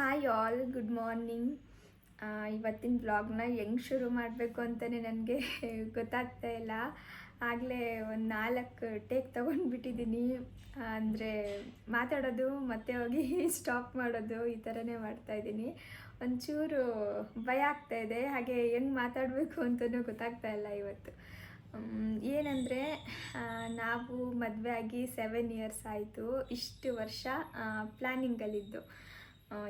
Hi all good morning ಇವತ್ತಿನ ಬ್ಲಾಗ್ನ ಹೆಂಗೆ ಶುರು ಮಾಡಬೇಕು ಅಂತಲೇ ನನಗೆ ಗೊತ್ತಾಗ್ತಾ ಇಲ್ಲ. ಆಗಲೇ ಒಂದು ನಾಲ್ಕು ಟೇಕ್ ತೊಗೊಂಡ್ಬಿಟ್ಟಿದ್ದೀನಿ ಅಂದರೆ ಮಾತಾಡೋದು, ಮತ್ತೆ ಹೋಗಿ ಸ್ಟಾಪ್ ಮಾಡೋದು ಈ ಥರನೇ ಮಾಡ್ತಾಯಿದ್ದೀನಿ ಒಂಚೂರು ಭಯ ಆಗ್ತಾ ಇದೆ. ಹಾಗೆ ಹೆಂಗೆ ಮಾತಾಡಬೇಕು ಅಂತಲೂ ಗೊತ್ತಾಗ್ತಾ ಇಲ್ಲ ಇವತ್ತು. ಏನಂದರೆ ನಾವು ಮದುವೆ ಆಗಿ ಸೆವೆನ್ ಇಯರ್ಸ್ ಆಯಿತು. ಇಷ್ಟು ವರ್ಷ ಪ್ಲ್ಯಾನಿಂಗಲ್ಲಿದ್ದು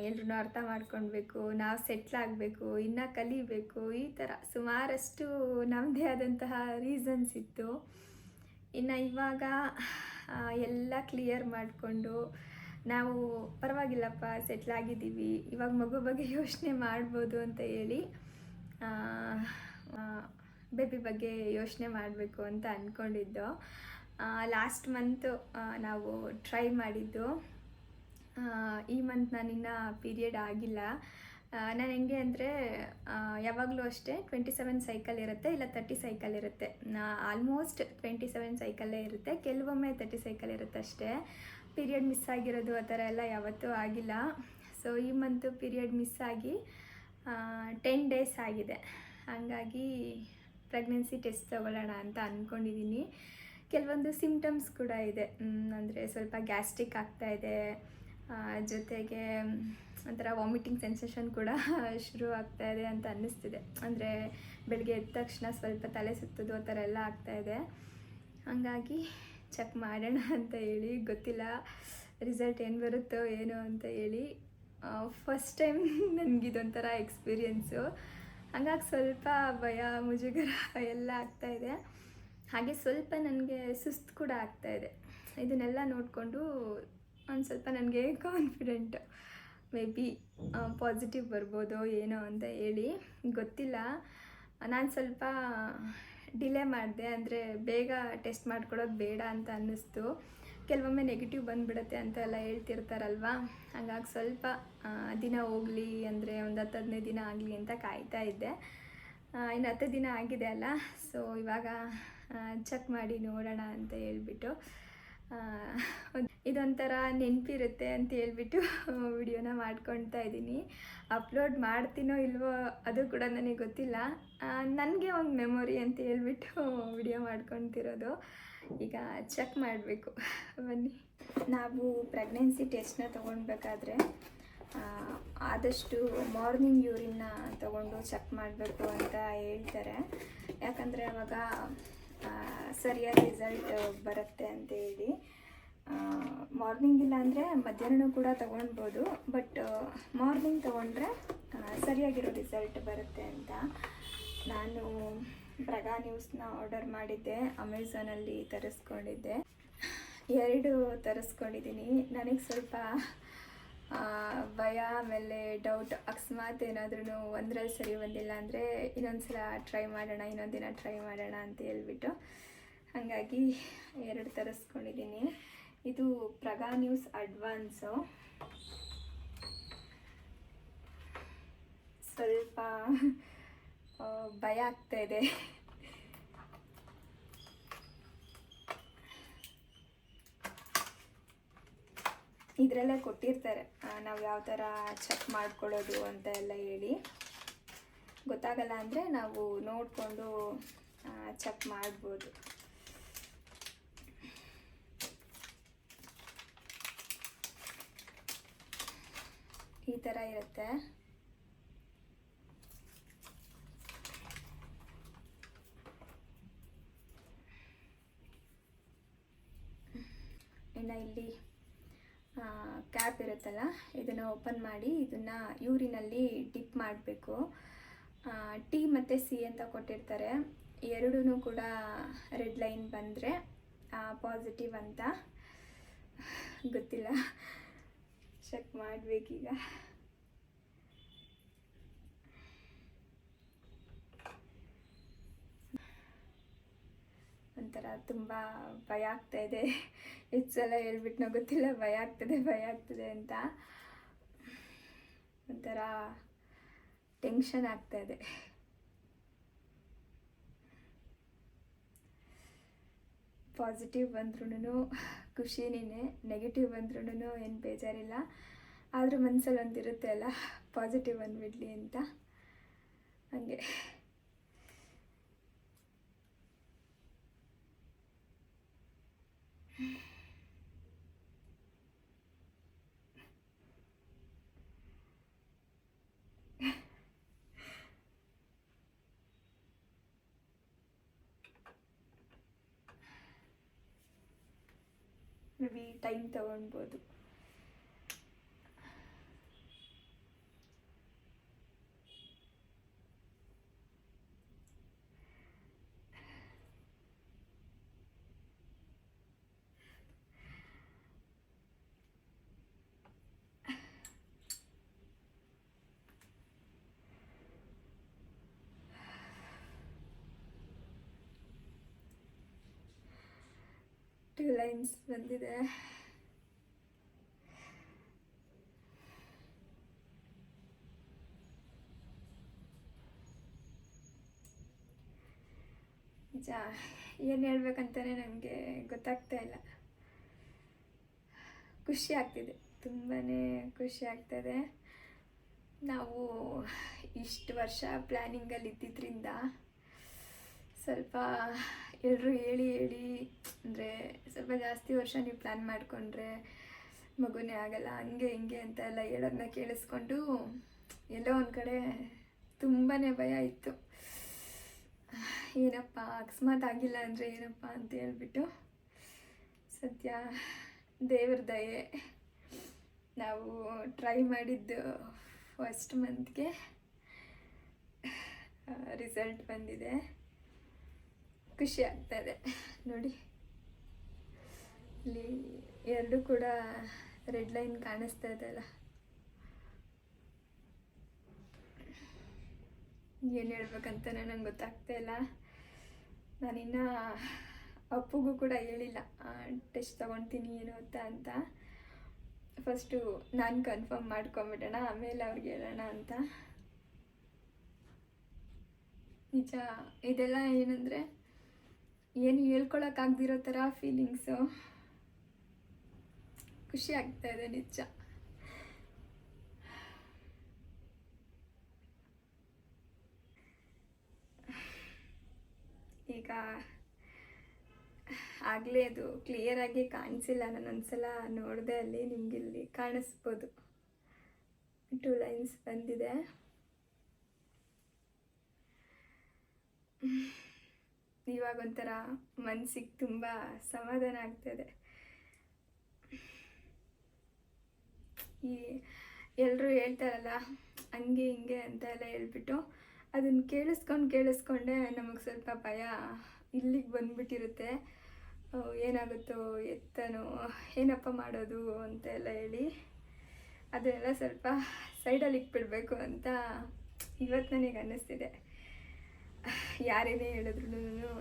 ಎಲ್ಲರೂ ಅರ್ಥ ಮಾಡ್ಕೊಳ್ಬೇಕು, ನಾವು ಸೆಟ್ಲ್ ಆಗಬೇಕು, ಇನ್ನೂ ಕಲಿಬೇಕು, ಈ ಥರ ಸುಮಾರಷ್ಟು ನಮ್ಮದೇ ಆದಂತಹ ರೀಸನ್ಸ್ ಇತ್ತು. ಇನ್ನು ಇವಾಗ ಎಲ್ಲ ಕ್ಲಿಯರ್ ಮಾಡಿಕೊಂಡು ನಾವು ಪರವಾಗಿಲ್ಲಪ್ಪ ಸೆಟ್ಲ್ ಆಗಿದ್ದೀವಿ, ಇವಾಗ ಮಗು ಬಗ್ಗೆ ಯೋಚನೆ ಮಾಡ್ಬೋದು ಅಂತ ಹೇಳಿ ಬೇಬಿ ಬಗ್ಗೆ ಯೋಚನೆ ಮಾಡಬೇಕು ಅಂತ ಅಂದ್ಕೊಂಡಿದ್ದು ಲಾಸ್ಟ್ ಮಂತು ನಾವು ಟ್ರೈ ಮಾಡಿದ್ದು. ಈ ಮಂತ್ ನಾನಿನ್ನ ಪೀರಿಯಡ್ ಆಗಿಲ್ಲ. ನಾನು ಹೆಂಗೆ ಅಂದರೆ ಯಾವಾಗಲೂ ಅಷ್ಟೇ ಟ್ವೆಂಟಿ ಸೆವೆನ್ ಸೈಕಲ್ ಇರುತ್ತೆ ಇಲ್ಲ ತರ್ಟಿ ಸೈಕಲ್ ಇರುತ್ತೆ. ಆಲ್ಮೋಸ್ಟ್ ಟ್ವೆಂಟಿ ಸೆವೆನ್ ಸೈಕಲ್ಲೇ ಇರುತ್ತೆ ಕೆಲವೊಮ್ಮೆ ತರ್ಟಿ ಸೈಕಲ್ ಇರುತ್ತೆ ಅಷ್ಟೇ. ಪೀರಿಯಡ್ ಮಿಸ್ ಆಗಿರೋದು ಆ ಥರ ಎಲ್ಲ ಯಾವತ್ತೂ ಆಗಿಲ್ಲ. ಸೊ ಈ ಮಂತು ಪೀರಿಯಡ್ ಮಿಸ್ ಆಗಿ ಟೆನ್ ಡೇಸ್ ಆಗಿದೆ. ಹಾಗಾಗಿ ಪ್ರೆಗ್ನೆನ್ಸಿ ಟೆಸ್ಟ್ ತೊಗೊಳ್ಳೋಣ ಅಂತ ಅಂದ್ಕೊಂಡಿದ್ದೀನಿ ಕೆಲವೊಂದು ಸಿಮ್ಟಮ್ಸ್ ಕೂಡ ಇದೆ. ಅಂದರೆ ಸ್ವಲ್ಪ ಗ್ಯಾಸ್ಟ್ರಿಕ್ ಆಗ್ತಾ ಇದೆ. ಆ, ಜೊತೆಗೆ ಒಂಥರ ವಾಮಿಟಿಂಗ್ ಸೆನ್ಸೇಷನ್ ಕೂಡ ಶುರು ಆಗ್ತಾ ಇದೆ ಅಂತ ಅನ್ನಿಸ್ತಿದೆ. ಅಂದರೆ ಬೆಳಗ್ಗೆ ಎದ್ದ ತಕ್ಷಣ ಸ್ವಲ್ಪ ತಲೆ ಸುತ್ತೋದು ಆ ಥರ ಎಲ್ಲ ಆಗ್ತಾ ಇದೆ. ಹಾಗಾಗಿ ಚೆಕ್ ಮಾಡೋಣ ಅಂತ ಹೇಳಿ, ಗೊತ್ತಿಲ್ಲ ರಿಸಲ್ಟ್ ಏನು ಬರುತ್ತೋ ಏನೋ ಅಂತ ಹೇಳಿ. ಫಸ್ಟ್ ಟೈಮ್ ನನಗಿದೊಂಥರ ಎಕ್ಸ್ಪೀರಿಯೆನ್ಸು ಹಂಗಾಗಿ ಸ್ವಲ್ಪ ಭಯ, ಮುಜುಗರ ಎಲ್ಲ ಆಗ್ತಾ ಇದೆ. ಹಾಗೆ ಸ್ವಲ್ಪ ನನಗೆ ಸುಸ್ತು ಕೂಡ ಆಗ್ತಾ ಇದೆ. ಇದನ್ನೆಲ್ಲ ನೋಡಿಕೊಂಡು ಒಂದು ಸ್ವಲ್ಪ ನನಗೆ ಕಾನ್ಫಿಡೆಂಟ್ ಮೇ ಬಿ ಪಾಸಿಟಿವ್ ಬರ್ಬೋದು ಏನೋ ಅಂತ ಹೇಳಿ. ಗೊತ್ತಿಲ್ಲ. ನಾನು ಸ್ವಲ್ಪ ಡಿಲೇ ಮಾಡಿದೆ, ಅಂದರೆ ಬೇಗ ಟೆಸ್ಟ್ ಮಾಡ್ಕೊಳ್ಳೋದು ಬೇಡ ಅಂತ ಅನ್ನಿಸ್ತು. ಕೆಲವೊಮ್ಮೆ ನೆಗೆಟಿವ್ ಬಂದುಬಿಡುತ್ತೆ ಅಂತ ಎಲ್ಲ ಹೇಳ್ತಿರ್ತಾರಲ್ವಾ? ಹಾಗಾಗಿ ಸ್ವಲ್ಪ ದಿನ ಹೋಗಲಿ, ಅಂದರೆ ಒಂದು ಹತ್ತು ಹದಿನೈದು ದಿನ ಆಗಲಿ ಅಂತ ಕಾಯ್ತಾ ಇದ್ದೆ. ಇನ್ನು ಹತ್ತು ದಿನ ಆಗಿದೆ ಅಲ್ಲ ಸೊ ಇವಾಗ ಚೆಕ್ ಮಾಡಿ ನೋಡೋಣ ಅಂತ ಹೇಳ್ಬಿಟ್ಟು. ಇದೊಂಥರ ನೆನಪಿರುತ್ತೆ ಅಂತ ಹೇಳ್ಬಿಟ್ಟು ವಿಡಿಯೋನ ಮಾಡ್ಕೊಳ್ತಾ ಇದ್ದೀನಿ. ಅಪ್ಲೋಡ್ ಮಾಡ್ತೀನೋ ಇಲ್ವೋ ಅದು ಕೂಡ ನನಗೆ ಗೊತ್ತಿಲ್ಲ. ನನಗೆ ಒಂದು ಮೆಮೊರಿ ಅಂತ ಹೇಳ್ಬಿಟ್ಟು ವಿಡಿಯೋ ಮಾಡ್ಕೊತಿರೋದು ಈಗ ಚೆಕ್ ಮಾಡಬೇಕು. ಬನ್ನಿ. ನಾವು ಪ್ರೆಗ್ನೆನ್ಸಿ ಟೆಸ್ಟ್ನ ತೊಗೊಳ್ಬೇಕಾದ್ರೆ ಆದಷ್ಟು ಮಾರ್ನಿಂಗ್ ಯೂರಿನ್ನ ತಗೊಂಡು ಚೆಕ್ ಮಾಡಬೇಕು ಅಂತ ಹೇಳ್ತಾರೆ. ಯಾಕಂದರೆ ಅವಾಗ ಸರಿಯಾದ ರಿಸಲ್ಟ್ ಬರುತ್ತೆ ಅಂತ ಹೇಳಿ. ಮಾರ್ನಿಂಗ್ ಇಲ್ಲ ಅಂದರೆ ಮಧ್ಯಾಹ್ನ ಕೂಡ ತೊಗೊಳ್ಬೋದು ಬಟ್ ಮಾರ್ನಿಂಗ್ ತೊಗೊಂಡ್ರೆ ಸರಿಯಾಗಿರೋ ರಿಸಲ್ಟ್ ಬರುತ್ತೆ ಅಂತ ನಾನು ಪ್ರಗಾ ನ್ಯೂಸ್ನ ಆರ್ಡರ್ ಮಾಡಿದ್ದೆ ಅಮೆಝಾನಲ್ಲಿ ತರಿಸ್ಕೊಂಡಿದ್ದೆ. ಎರಡು ತರಿಸ್ಕೊಂಡಿದ್ದೀನಿ. ನನಗೆ ಸ್ವಲ್ಪ ಭಯ, ಆಮೇಲೆ ಡೌಟ್ ಅಕಸ್ಮಾತ್ ಏನಾದ್ರೂ ಒಂದರಲ್ಲಿ ಸರಿ ಬಂದಿಲ್ಲ ಅಂದರೆ ಇನ್ನೊಂದು ಸಲ ಟ್ರೈ ಮಾಡೋಣ, ಇನ್ನೊಂದಿನ ಟ್ರೈ ಮಾಡೋಣ ಅಂತ ಹೇಳ್ಬಿಟ್ಟು ಹಾಗಾಗಿ ಎರಡು ತರಿಸ್ಕೊಂಡಿದ್ದೀನಿ. ಇದು ಪ್ರಗಾ ನ್ಯೂಸ್ ಅಡ್ವಾನ್ಸು. ಸ್ವಲ್ಪ ಭಯ ಆಗ್ತಾ ಇದೆ. ಇದರಲ್ಲೇ ಕೊಟ್ಟಿರ್ತಾರೆ. ನಾವು ಯಾವ ಥರ ಚೆಕ್ ಮಾಡ್ಕೊಳ್ಳೋದು ಅಂತ ಎಲ್ಲ ಹೇಳಿ. ಗೊತ್ತಾಗಲ್ಲ ಅಂದರೆ ನಾವು ನೋಡಿಕೊಂಡು ಚೆಕ್ ಮಾಡ್ಬೋದು. ಈ ಥರ ಇರುತ್ತೆ. ಇನ್ನು ಇಲ್ಲಿ ಕ್ಯಾಪ್ ಇರುತ್ತಲ್ಲ, ಇದನ್ನು ಓಪನ್ ಮಾಡಿ ಇದನ್ನು ಯೂರಿನಲ್ಲಿ ಡಿಪ್ ಮಾಡಬೇಕು. ಟಿ ಮತ್ತು ಸಿ ಅಂತ ಕೊಟ್ಟಿರ್ತಾರೆ. ಎರಡೂ ಕೂಡ ರೆಡ್ ಲೈನ್ ಬಂದರೆ ಪಾಸಿಟಿವ್ ಅಂತ ಗೊತ್ತಿಲ್ಲ. ಚೆಕ್ ಮಾಡಬೇಕೀಗ. ಒಂಥರ ತುಂಬ ಭಯ ಆಗ್ತಾ ಇದೆ. ಎಷ್ಟು ಸಲ ಹೇಳ್ಬಿಟ್ಟು ಗೊತ್ತಿಲ್ಲ, ಭಯ ಆಗ್ತದೆ ಭಯ ಆಗ್ತದೆ ಅಂತ. ಒಂಥರ ಟೆನ್ಷನ್ ಆಗ್ತಾ ಇದೆ. ಪಾಸಿಟಿವ್ ಬಂದ್ರೂ ಖುಷಿನೇ ನೆಗೆಟಿವ್ ಬಂದ್ರೂ ಏನು ಬೇಜಾರಿಲ್ಲ. ಆದರೂ ಮನಸ್ಸಲ್ಲಿ ಒಂದಿರುತ್ತೆ ಅಲ್ಲ, ಪಾಸಿಟಿವ್ ಬಂದುಬಿಡ್ಲಿ ಅಂತ. ಹಂಗೆ. ಮೇ ಬಿ ಟೈಮ್ ಲೈನ್ಸ್ ಬಂದಿದೆ. ನಿಜ, ಏನು ಹೇಳ್ಬೇಕಂತಾನೆ ನನಗೆ ಗೊತ್ತಾಗ್ತಾ ಇಲ್ಲ. ಖುಷಿ ಆಗ್ತಿದೆ ತುಂಬಾ ಖುಷಿ ಆಗ್ತದೆ. ನಾವು ಇಷ್ಟು ವರ್ಷ ಪ್ಲ್ಯಾನಿಂಗಲ್ಲಿ ಇದ್ದಿದ್ದರಿಂದ ಸ್ವಲ್ಪ ಎಲ್ಲರೂ ಹೇಳಿ ಹೇಳಿ, ಅಂದರೆ ಸ್ವಲ್ಪ ಜಾಸ್ತಿ ವರ್ಷ ನೀವು ಪ್ಲ್ಯಾನ್ ಮಾಡಿಕೊಂಡ್ರೆ ಮಗುನೇ ಆಗಲ್ಲ, ಹಂಗೆ ಹಿಂಗೆ ಅಂತ ಎಲ್ಲ ಹೇಳೋದನ್ನ ಕೇಳಿಸ್ಕೊಂಡು ಎಲ್ಲೋ ಒಂದು ಕಡೆ ತುಂಬಾ ಭಯ ಇತ್ತು. ಏನಪ್ಪ, ಅಕಸ್ಮಾತ್ ಆಗಿಲ್ಲ ಅಂದರೆ ಏನಪ್ಪ ಅಂತ ಹೇಳ್ಬಿಟ್ಟು ಸದ್ಯ ದೇವ್ರ ದಯೆ ನಾವು ಟ್ರೈ ಮಾಡಿದ್ದು ಫಸ್ಟ್ ಮಂತ್ಗೆ ರಿಸಲ್ಟ್ ಬಂದಿದೆ. ಖುಷಿ ಆಗ್ತಾ ಇದೆ. ನೋಡಿ. ಇಲ್ಲಿ ಎರಡು ಕೂಡ ರೆಡ್ ಲೈನ್ ಕಾಣಿಸ್ತಾ ಇದೆ ಅಲ್ಲ. ಏನು ಹೇಳ್ಬೇಕಂತ ನಂಗೆ ಗೊತ್ತಾಗ್ತಾ ಇಲ್ಲ. ನಾನಿನ್ನ ಅಪ್ಪುಗೂ ಕೂಡ ಹೇಳಿಲ್ಲ. ಟೆಸ್ಟ್ ತೊಗೊಳ್ತೀನಿ ಏನು ಅಂತ ಅಂತ. ಫಸ್ಟು ನಾನು ಕನ್ಫರ್ಮ್ ಮಾಡ್ಕೊಂಬಿಡೋಣ, ಆಮೇಲೆ ಅವ್ರಿಗೆ ಹೇಳೋಣ ಅಂತ. ನಿಜ, ಇದೆಲ್ಲ ಏನಂದರೆ ಏನು ಹೇಳ್ಕೊಳಕ್ಕಾಗ್ದಿರೋ ಥರ ಫೀಲಿಂಗ್ಸು ಖುಷಿ ಆಗ್ತಾ ಇದೆ ನಿಜ. ಈಗ ಆಗಲೇ ಅದು ಕ್ಲಿಯರಾಗಿ ಕಾಣಿಸಿಲ್ಲ. ನಾನು ಒಂದ್ಸಲ ನೋಡಿದೆ ಅಲ್ಲಿ ನಿಮ್ಗೆ ಇಲ್ಲಿ ಕಾಣಿಸ್ಬೋದು. ಟೂ ಲೈನ್ಸ್ ಬಂದಿದೆ. ಇವಾಗ ಒಂಥರ ಮನಸ್ಸಿಗೆ ತುಂಬ ಸಮಾಧಾನ ಆಗ್ತದೆ. ಈ ಎಲ್ಲರೂ ಹೇಳ್ತಾರಲ್ಲ, ಹಂಗೆ ಹಿಂಗೆ ಅಂತ ಎಲ್ಲ ಹೇಳ್ಬಿಟ್ಟು ಅದನ್ನು ಕೇಳಿಸ್ಕೊಂಡು ಕೇಳಿಸ್ಕೊಂಡೆ ನಮಗೆ ಸ್ವಲ್ಪ ಭಯ ಇಲ್ಲಿಗೆ ಬಂದ್ಬಿಟ್ಟಿರುತ್ತೆ. ಏನಾಗುತ್ತೋ ಎತ್ತನೋ, ಏನಪ್ಪ ಮಾಡೋದು ಅಂತ ಎಲ್ಲ ಹೇಳಿ ಅದನ್ನೆಲ್ಲ ಸ್ವಲ್ಪ ಸೈಡಲ್ಲಿ ಇಟ್ಬಿಡ್ಬೇಕು ಅಂತ ಇವತ್ತು ನನಗೆ ಅನ್ನಿಸ್ತಿದೆ. ಯಾರೇನೇ ಹೇಳಿದ್ರು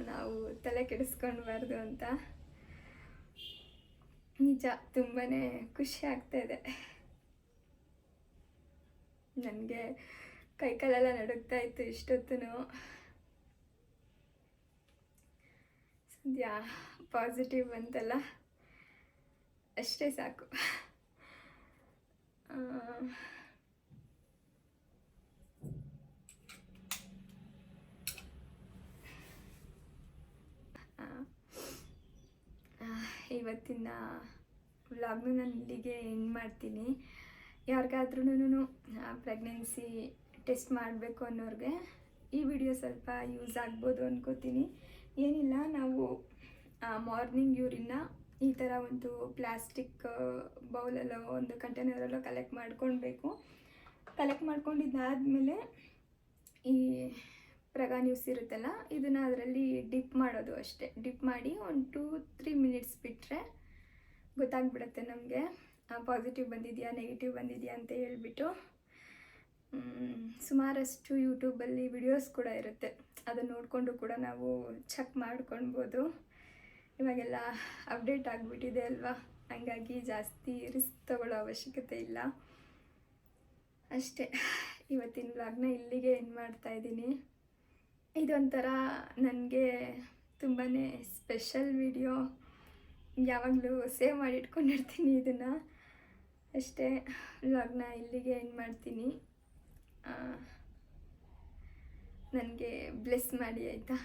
ನಾವು ತಲೆ ಕೆಡಿಸ್ಕೊಳ್ಬಾರ್ದು ಅಂತ. ನಿಜ ತುಂಬಾ ಖುಷಿ ಆಗ್ತಾ ಇದೆ. ನನಗೆ ಕೈಕಾಲೆಲ್ಲ ನಡುಗ್ತಾ ಇತ್ತು ಇಷ್ಟೊತ್ತು ಸದ್ಯ ಪಾಸಿಟಿವ್ ಬಂತಲ್ಲ ಅಷ್ಟೇ ಸಾಕು ಆ, ಆ, ಆ, ಇವತ್ತಿನ ವ್ಲಾಗ್ನು ನಾನು ಇಲ್ಲಿಗೆ ಎಂಡ್ ಮಾಡ್ತೀನಿ ಯಾರಿಗಾದ್ರೂ ಪ್ರೆಗ್ನೆನ್ಸಿ ಟೆಸ್ಟ್ ಮಾಡಬೇಕು ಅನ್ನೋರಿಗೆ ಈ ವಿಡಿಯೋ ಸ್ವಲ್ಪ ಯೂಸ್ ಆಗ್ಬೋದು ಅನ್ಕೋತೀನಿ. ಏನಿಲ್ಲ, ನಾವು ಮಾರ್ನಿಂಗ್ ಯೂರಿನ್ನ ಈ ಥರ ಒಂದು ಪ್ಲಾಸ್ಟಿಕ್ ಬೌಲಲ್ಲೋ ಒಂದು ಕಂಟೈನರಲ್ಲೋ ಕಲೆಕ್ಟ್ ಮಾಡ್ಕೊಳ್ಬೇಕು. ಕಲೆಕ್ಟ್ ಮಾಡ್ಕೊಂಡಿದ್ದಾದಮೇಲೆ ಈ ಪ್ರಗ ನ್ಯೂಸ್ ಇರುತ್ತಲ್ಲ, ಇದನ್ನು ಅದರಲ್ಲಿ ಡಿಪ್ ಮಾಡೋದು ಅಷ್ಟೇ. ಡಿಪ್ ಮಾಡಿ ಒಂದು ಟೂ ತ್ರೀ ಮಿನಿಟ್ಸ್ ಬಿಟ್ಟರೆ ಗೊತ್ತಾಗ್ಬಿಡುತ್ತೆ ನಮಗೆ. ಪಾಸಿಟಿವ್ ಬಂದಿದೆಯಾ ನೆಗೆಟಿವ್ ಬಂದಿದೆಯಾ ಅಂತ ಹೇಳಿಬಿಟ್ಟು ಸುಮಾರಷ್ಟು ಯೂಟ್ಯೂಬಲ್ಲಿ ವಿಡಿಯೋಸ್ ಕೂಡ ಇರುತ್ತೆ. ಅದನ್ನು ನೋಡಿಕೊಂಡು ಕೂಡ ನಾವು ಚೆಕ್ ಮಾಡ್ಕೊಳ್ಬೋದು. ಇವಾಗೆಲ್ಲ ಅಪ್ಡೇಟ್ ಆಗಿಬಿಟ್ಟಿದೆ ಅಲ್ವಾ? ಹಂಗಾಗಿ ಜಾಸ್ತಿ ರಿಸ್ಕ್ ತಗೊಳ್ಳೋ ಅವಶ್ಯಕತೆ ಇಲ್ಲ. ಅಷ್ಟೇ. ಇವತ್ತಿನ ವ್ಲಾಗ್ನ ಇಲ್ಲಿಗೆ ಏನು ಮಾಡ್ತಾ ಇದ್ದೀನಿ. ಇದೊಂಥರ ನನಗೆ ತುಂಬಾ ಸ್ಪೆಷಲ್ ವಿಡಿಯೋ ಯಾವಾಗಲೂ ಸೇವ್ ಮಾಡಿ ಇಟ್ಕೊಂಡಿರ್ತೀನಿ ಇದನ್ನು. ಅಷ್ಟೇ ವ್ಲಾಗ್ನ ಇಲ್ಲಿಗೆ ಎಂಡ್ ಮಾಡ್ತೀನಿ. ನನಗೆ ಬ್ಲೆಸ್ ಮಾಡಿ ಆಯಿತಾ?